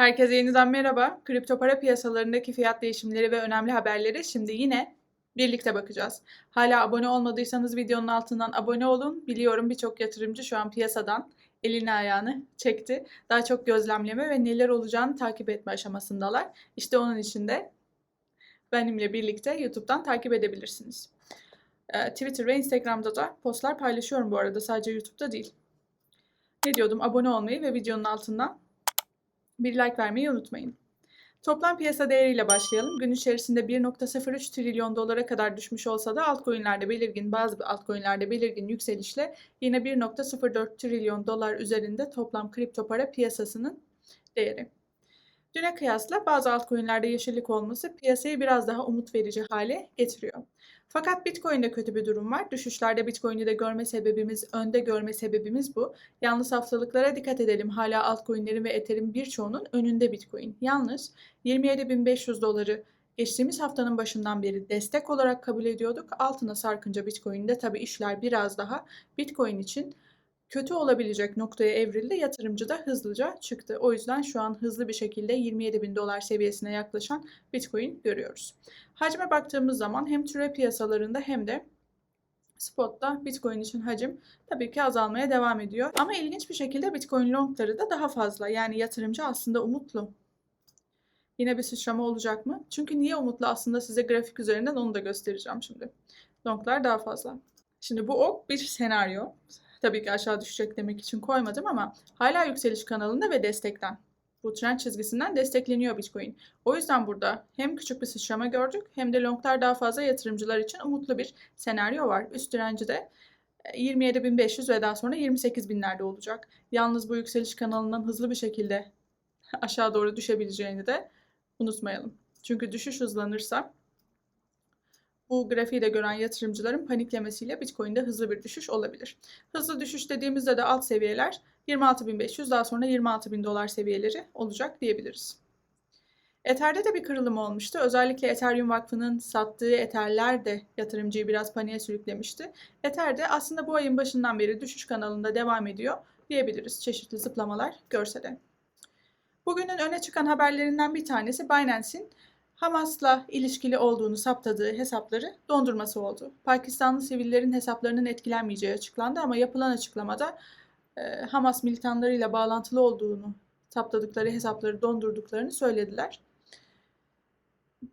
Herkese yeniden merhaba. Kripto para piyasalarındaki fiyat değişimleri ve önemli haberleri şimdi yine birlikte bakacağız. Hala abone olmadıysanız videonun altından abone olun. Biliyorum birçok yatırımcı şu an piyasadan elini ayağını çekti. Daha çok gözlemleme ve neler olacağını takip etme aşamasındalar. İşte onun için de benimle birlikte YouTube'dan takip edebilirsiniz. Ee, Twitter ve Instagram'da da postlar paylaşıyorum bu arada sadece YouTube'da değil. Ne diyordum? Abone olmayı ve videonun altından bir like vermeyi unutmayın. Toplam piyasa değeriyle başlayalım. Gün içerisinde 1.03 trilyon dolara kadar düşmüş olsa da altcoin'lerde belirgin, bazı altcoin'lerde belirgin yükselişle yine 1.04 trilyon dolar üzerinde toplam kripto para piyasasının değeri. Düne kıyasla bazı altcoin'lerde yeşillik olması piyasayı biraz daha umut verici hale getiriyor. Fakat Bitcoin'de kötü bir durum var. Düşüşlerde Bitcoin'i de görme sebebimiz, önde görme sebebimiz bu. Yalnız haftalıklara dikkat edelim. Hala altcoin'lerin ve Ethereum birçoğunun önünde Bitcoin. Yalnız 27.500 doları geçtiğimiz haftanın başından beri destek olarak kabul ediyorduk. Altına sarkınca Bitcoin'de tabii işler biraz daha Bitcoin için kötü olabilecek noktaya evrildi. Yatırımcı da hızlıca çıktı. O yüzden şu an hızlı bir şekilde 27 bin dolar seviyesine yaklaşan Bitcoin görüyoruz. Hacme baktığımız zaman hem türe piyasalarında hem de spotta Bitcoin için hacim tabii ki azalmaya devam ediyor. Ama ilginç bir şekilde Bitcoin longları da daha fazla. Yani yatırımcı aslında umutlu. Yine bir sıçrama olacak mı? Çünkü niye umutlu aslında size grafik üzerinden onu da göstereceğim şimdi. Longlar daha fazla. Şimdi bu ok bir senaryo. Tabii ki aşağı düşecek demek için koymadım ama hala yükseliş kanalında ve destekten. Bu trend çizgisinden destekleniyor Bitcoin. O yüzden burada hem küçük bir sıçrama gördük hem de longlar daha fazla yatırımcılar için umutlu bir senaryo var. Üst direnci de 27.500 ve daha sonra 28.000'lerde olacak. Yalnız bu yükseliş kanalından hızlı bir şekilde aşağı doğru düşebileceğini de unutmayalım. Çünkü düşüş hızlanırsa bu grafiği de gören yatırımcıların paniklemesiyle Bitcoin'de hızlı bir düşüş olabilir. Hızlı düşüş dediğimizde de alt seviyeler 26.500 daha sonra 26.000 dolar seviyeleri olacak diyebiliriz. Ether'de de bir kırılım olmuştu. Özellikle Ethereum Vakfı'nın sattığı Ether'ler de yatırımcıyı biraz paniğe sürüklemişti. Ether de aslında bu ayın başından beri düşüş kanalında devam ediyor diyebiliriz çeşitli zıplamalar görse de. Bugünün öne çıkan haberlerinden bir tanesi Binance'in Hamas'la ilişkili olduğunu saptadığı hesapları dondurması oldu. Pakistanlı sivillerin hesaplarının etkilenmeyeceği açıklandı ama yapılan açıklamada e, Hamas militanlarıyla bağlantılı olduğunu saptadıkları hesapları dondurduklarını söylediler.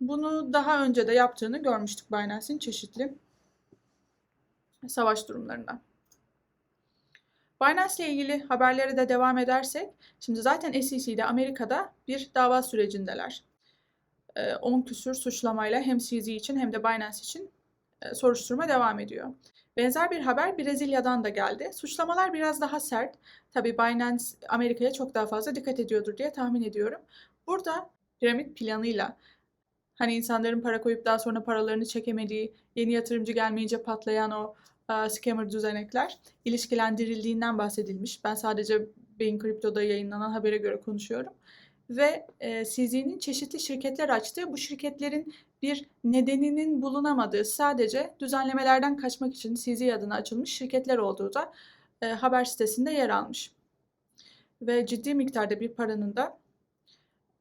Bunu daha önce de yaptığını görmüştük Binance'in çeşitli savaş durumlarında. Binance ile ilgili haberlere de devam edersek, şimdi zaten SEC'de Amerika'da bir dava sürecindeler. 10 küsür suçlamayla hem CZ için hem de Binance için soruşturma devam ediyor. Benzer bir haber Brezilya'dan da geldi. Suçlamalar biraz daha sert. Tabii Binance Amerika'ya çok daha fazla dikkat ediyordur diye tahmin ediyorum. Burada piramit planıyla hani insanların para koyup daha sonra paralarını çekemediği, yeni yatırımcı gelmeyince patlayan o uh, scammer düzenekler ilişkilendirildiğinden bahsedilmiş. Ben sadece Beyin Kripto'da yayınlanan habere göre konuşuyorum ve e, CZ'nin çeşitli şirketler açtığı bu şirketlerin bir nedeninin bulunamadığı sadece düzenlemelerden kaçmak için CZ adına açılmış şirketler olduğu da e, haber sitesinde yer almış. Ve ciddi miktarda bir paranın da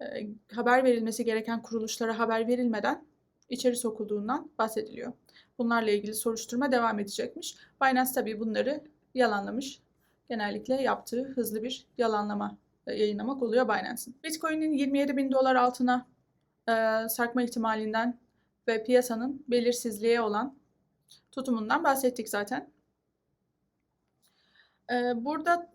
e, haber verilmesi gereken kuruluşlara haber verilmeden içeri sokulduğundan bahsediliyor. Bunlarla ilgili soruşturma devam edecekmiş. Binance tabii bunları yalanlamış. Genellikle yaptığı hızlı bir yalanlama yayınlamak oluyor Binance'in. Bitcoin'in 27 bin dolar altına e, sarkma ihtimalinden ve piyasanın belirsizliğe olan tutumundan bahsettik zaten. E, burada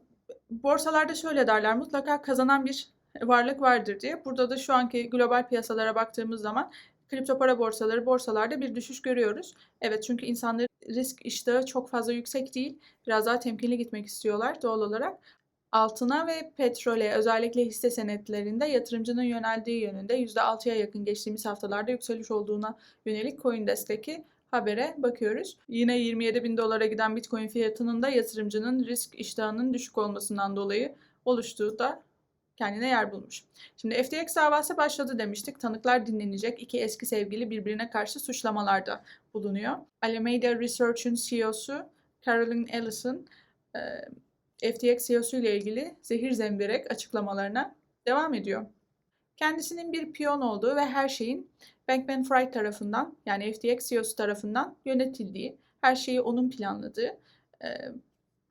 borsalarda şöyle derler mutlaka kazanan bir varlık vardır diye. Burada da şu anki global piyasalara baktığımız zaman kripto para borsaları borsalarda bir düşüş görüyoruz. Evet çünkü insanların risk iştahı çok fazla yüksek değil. Biraz daha temkinli gitmek istiyorlar doğal olarak altına ve petrole özellikle hisse senetlerinde yatırımcının yöneldiği yönünde %6'ya yakın geçtiğimiz haftalarda yükseliş olduğuna yönelik CoinDesk'teki habere bakıyoruz. Yine 27 bin dolara giden Bitcoin fiyatının da yatırımcının risk iştahının düşük olmasından dolayı oluştuğu da kendine yer bulmuş. Şimdi FTX davası başladı demiştik. Tanıklar dinlenecek. İki eski sevgili birbirine karşı suçlamalarda bulunuyor. Alameda Research'un CEO'su Carolyn Ellison FTX CEO'su ile ilgili zehir zemberek açıklamalarına devam ediyor. Kendisinin bir piyon olduğu ve her şeyin Bankman-Fried tarafından yani FTX CEO'su tarafından yönetildiği, her şeyi onun planladığı e,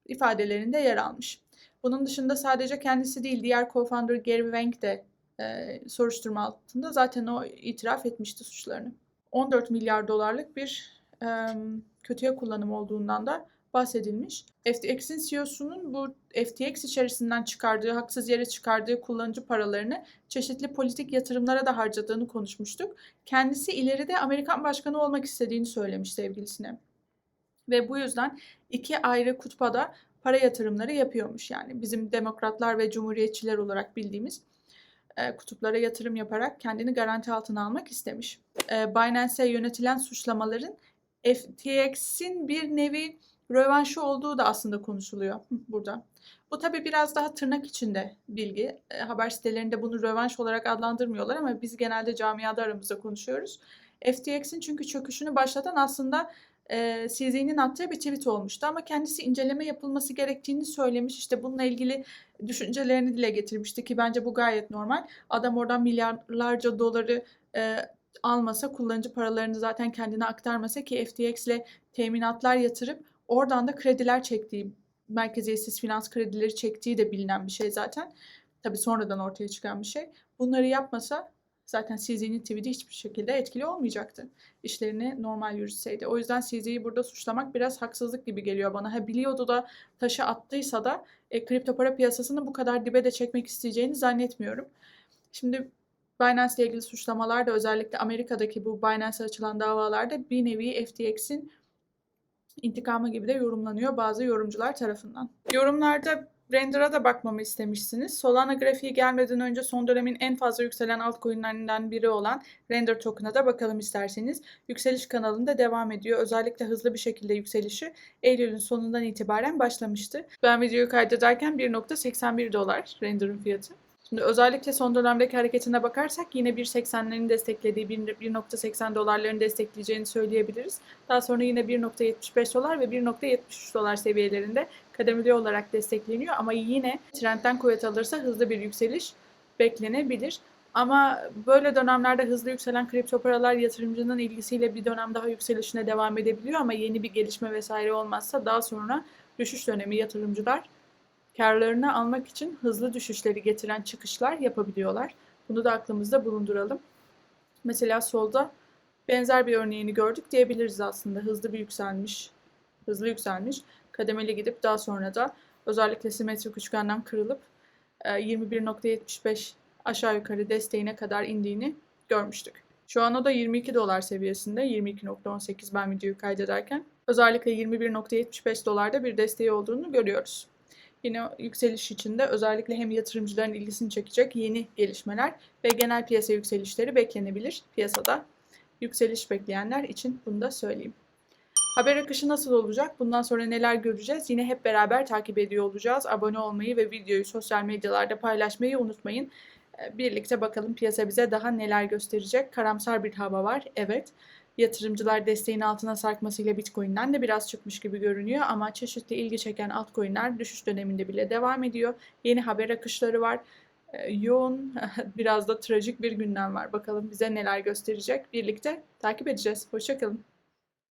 ifadelerinde yer almış. Bunun dışında sadece kendisi değil diğer co-founder Gary Wang de e, soruşturma altında zaten o itiraf etmişti suçlarını. 14 milyar dolarlık bir e, kötüye kullanım olduğundan da bahsedilmiş. FTX'in CEO'sunun bu FTX içerisinden çıkardığı, haksız yere çıkardığı kullanıcı paralarını çeşitli politik yatırımlara da harcadığını konuşmuştuk. Kendisi ileride Amerikan başkanı olmak istediğini söylemiş sevgilisine. Ve bu yüzden iki ayrı kutbada para yatırımları yapıyormuş yani. Bizim demokratlar ve cumhuriyetçiler olarak bildiğimiz e, kutuplara yatırım yaparak kendini garanti altına almak istemiş. E, Binance'e yönetilen suçlamaların FTX'in bir nevi rövanşı olduğu da aslında konuşuluyor burada. Bu tabi biraz daha tırnak içinde bilgi. E, haber sitelerinde bunu rövanş olarak adlandırmıyorlar ama biz genelde camiada aramızda konuşuyoruz. FTX'in çünkü çöküşünü başlatan aslında e, CZ'nin attığı bir tweet olmuştu ama kendisi inceleme yapılması gerektiğini söylemiş. İşte bununla ilgili düşüncelerini dile getirmişti ki bence bu gayet normal. Adam oradan milyarlarca doları e, almasa, kullanıcı paralarını zaten kendine aktarmasa ki FTX ile teminatlar yatırıp oradan da krediler çektiği, merkeziyetsiz finans kredileri çektiği de bilinen bir şey zaten. Tabii sonradan ortaya çıkan bir şey. Bunları yapmasa zaten CZ'nin tweet'i hiçbir şekilde etkili olmayacaktı. İşlerini normal yürütseydi. O yüzden CZ'yi burada suçlamak biraz haksızlık gibi geliyor bana. Ha biliyordu da taşı attıysa da e, kripto para piyasasını bu kadar dibe de çekmek isteyeceğini zannetmiyorum. Şimdi Binance ile ilgili suçlamalar da özellikle Amerika'daki bu Binance'e açılan davalarda bir nevi FTX'in intikamı gibi de yorumlanıyor bazı yorumcular tarafından. Yorumlarda Render'a da bakmamı istemişsiniz. Solana grafiği gelmeden önce son dönemin en fazla yükselen altcoin'lerinden biri olan Render token'a da bakalım isterseniz. Yükseliş kanalında devam ediyor. Özellikle hızlı bir şekilde yükselişi Eylül'ün sonundan itibaren başlamıştı. Ben videoyu kaydederken 1.81 dolar Render'ın fiyatı. Şimdi özellikle son dönemdeki hareketine bakarsak yine 1.80'lerin desteklediği 1.80 dolarların destekleyeceğini söyleyebiliriz. Daha sonra yine 1.75 dolar ve 1.73 dolar seviyelerinde kademeli olarak destekleniyor ama yine trendten kuvvet alırsa hızlı bir yükseliş beklenebilir. Ama böyle dönemlerde hızlı yükselen kripto paralar yatırımcının ilgisiyle bir dönem daha yükselişine devam edebiliyor ama yeni bir gelişme vesaire olmazsa daha sonra düşüş dönemi yatırımcılar karlarını almak için hızlı düşüşleri getiren çıkışlar yapabiliyorlar. Bunu da aklımızda bulunduralım. Mesela solda benzer bir örneğini gördük diyebiliriz aslında. Hızlı bir yükselmiş, hızlı yükselmiş, kademeli gidip daha sonra da özellikle simetrik üçgenden kırılıp 21.75 e, aşağı yukarı desteğine kadar indiğini görmüştük. Şu an o da 22 dolar seviyesinde. 22.18 ben videoyu kaydederken. Özellikle 21.75 dolarda bir desteği olduğunu görüyoruz. Yine yükseliş içinde özellikle hem yatırımcıların ilgisini çekecek yeni gelişmeler ve genel piyasa yükselişleri beklenebilir. Piyasada yükseliş bekleyenler için bunu da söyleyeyim. Haber akışı nasıl olacak? Bundan sonra neler göreceğiz? Yine hep beraber takip ediyor olacağız. Abone olmayı ve videoyu sosyal medyalarda paylaşmayı unutmayın. Ee, birlikte bakalım piyasa bize daha neler gösterecek. Karamsar bir hava var. Evet yatırımcılar desteğin altına sarkmasıyla Bitcoin'den de biraz çıkmış gibi görünüyor ama çeşitli ilgi çeken altcoin'ler düşüş döneminde bile devam ediyor. Yeni haber akışları var. Ee, yoğun, biraz da trajik bir gündem var. Bakalım bize neler gösterecek. Birlikte takip edeceğiz. Hoşçakalın.